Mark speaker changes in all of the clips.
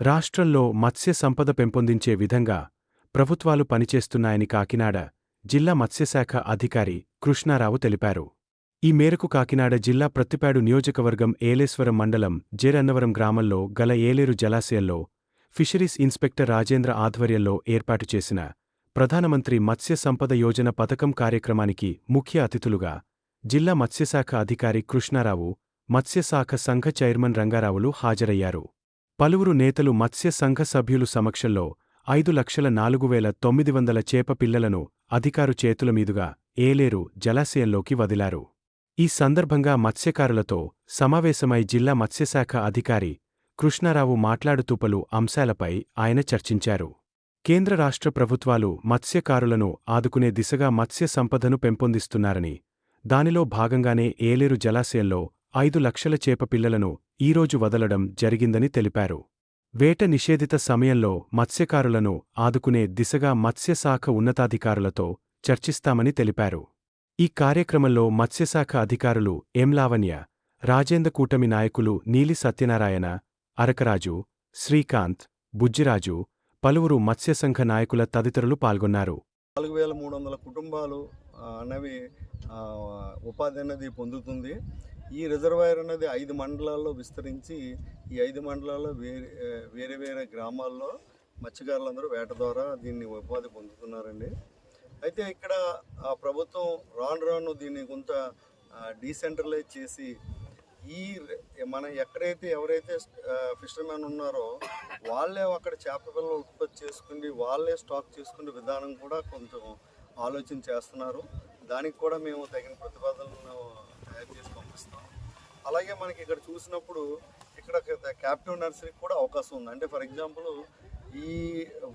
Speaker 1: రాష్ట్రంలో మత్స్య సంపద పెంపొందించే విధంగా ప్రభుత్వాలు పనిచేస్తున్నాయని కాకినాడ జిల్లా మత్స్యశాఖ అధికారి కృష్ణారావు తెలిపారు. ఈ మేరకు కాకినాడ జిల్లా ప్రత్తిపాడు నియోజకవర్గం ఏలేశ్వరం మండలం జేరన్నవరం గ్రామంలో గల ఏలేరు జలాశయంలో ఫిషరీస్ ఇన్స్పెక్టర్ రాజేంద్ర ఆధ్వర్యంలో ఏర్పాటు చేసిన ప్రధానమంత్రి మత్స్య సంపద యోజన పథకం కార్యక్రమానికి ముఖ్య అతిథులుగా జిల్లా మత్స్యశాఖ అధికారి కృష్ణారావు మత్స్యశాఖ సంఘ చైర్మన్ రంగారావులు హాజరయ్యారు. పలువురు నేతలు మత్స్య సంఘ సభ్యులు సమక్షంలో ఐదు లక్షల నాలుగు వేల తొమ్మిది వందల చేప పిల్లలను అధికారు చేతుల మీదుగా ఏలేరు జలాశయంలోకి వదిలారు. ఈ సందర్భంగా మత్స్యకారులతో సమావేశమై జిల్లా మత్స్యశాఖ అధికారి కృష్ణారావు మాట్లాడుతూ పలు అంశాలపై ఆయన చర్చించారు. కేంద్ర రాష్ట్ర ప్రభుత్వాలు మత్స్యకారులను ఆదుకునే దిశగా మత్స్య సంపదను పెంపొందిస్తున్నారని దానిలో భాగంగానే ఏలేరు జలాశయంలో ఐదు లక్షల చేప పిల్లలను ఈరోజు వదలడం జరిగిందని తెలిపారు. వేట నిషేధిత సమయంలో మత్స్యకారులను ఆదుకునే దిశగా మత్స్యశాఖ ఉన్నతాధికారులతో చర్చిస్తామని తెలిపారు. ఈ కార్యక్రమంలో మత్స్యశాఖ అధికారులు ఎం లావణ్య రాజేంద్ర కూటమి నాయకులు నీలి సత్యనారాయణ అరకరాజు శ్రీకాంత్ బుజ్జిరాజు పలువురు మత్స్యసంఘ నాయకుల తదితరులు పాల్గొన్నారు.
Speaker 2: నాలుగు వేల మూడు వందల కుటుంబాలు అనేవి ఉపాధి అనేది పొందుతుంది. ఈ రిజర్వాయర్ అనేది ఐదు మండలాల్లో విస్తరించి ఈ ఐదు మండలాల్లో వేరే వేరే వేరే గ్రామాల్లో మత్స్యకారులందరూ వేట ద్వారా దీన్ని ఉపాధి పొందుతున్నారండి. అయితే ఇక్కడ ఆ ప్రభుత్వం రాను రాను దీన్ని కొంత డీసెంట్రలైజ్ చేసి ఈ మన ఎక్కడైతే ఎవరైతే ఫిషర్మెన్ ఉన్నారో వాళ్ళే అక్కడ చేప పిల్లలు ఉత్పత్తి చేసుకుని వాళ్ళే స్టాక్ చేసుకునే విధానం కూడా కొంచెం ఆలోచన చేస్తున్నారు. దానికి కూడా మేము తగిన ప్రతిపాదనలు తయారు చేసి పంపిస్తాం అలాగే మనకి ఇక్కడ చూసినప్పుడు ఇక్కడ క్యాప్టివ్ నర్సరీకి కూడా అవకాశం ఉంది. అంటే ఫర్ ఎగ్జాంపుల్ ఈ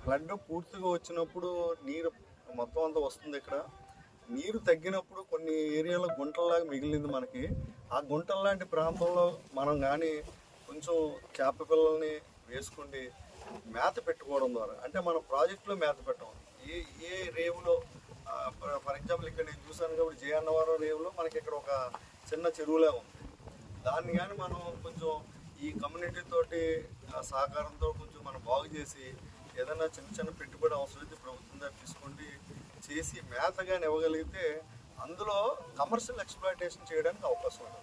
Speaker 2: ఫ్లడ్ పూర్తిగా వచ్చినప్పుడు నీరు మొత్తం అంతా వస్తుంది ఇక్కడ. నీరు తగ్గినప్పుడు కొన్ని ఏరియాలో గుంటల్లాగా మిగిలింది మనకి. ఆ గుంటల లాంటి ప్రాంతంలో మనం కానీ కొంచెం చేప పిల్లల్ని వేసుకుండి మేత పెట్టుకోవడం ద్వారా అంటే మనం ప్రాజెక్టులో మేత పెట్టడం ఏ ఏ రేవులో ఫర్ ఎగ్జాంపుల్ ఇక్కడ నేను చూసాను కాబట్టి జే అన్నవరం రేవులో మనకి ఇక్కడ ఒక చిన్న చెరువులా ఉంది. దాన్ని కానీ మనం కొంచెం ఈ కమ్యూనిటీ తోటి సహకారంతో కొంచెం మనం బాగు చేసి ఏదైనా చిన్న చిన్న పెట్టుబడి అవసరమైతే ప్రభుత్వం దగ్గర తీసుకోండి చేసి మేతగాని ఇవ్వగలిగితే అందులో కమర్షియల్ ఎక్స్ప్లాయిటేషన్ చేయడానికి అవకాశం ఉంటుంది.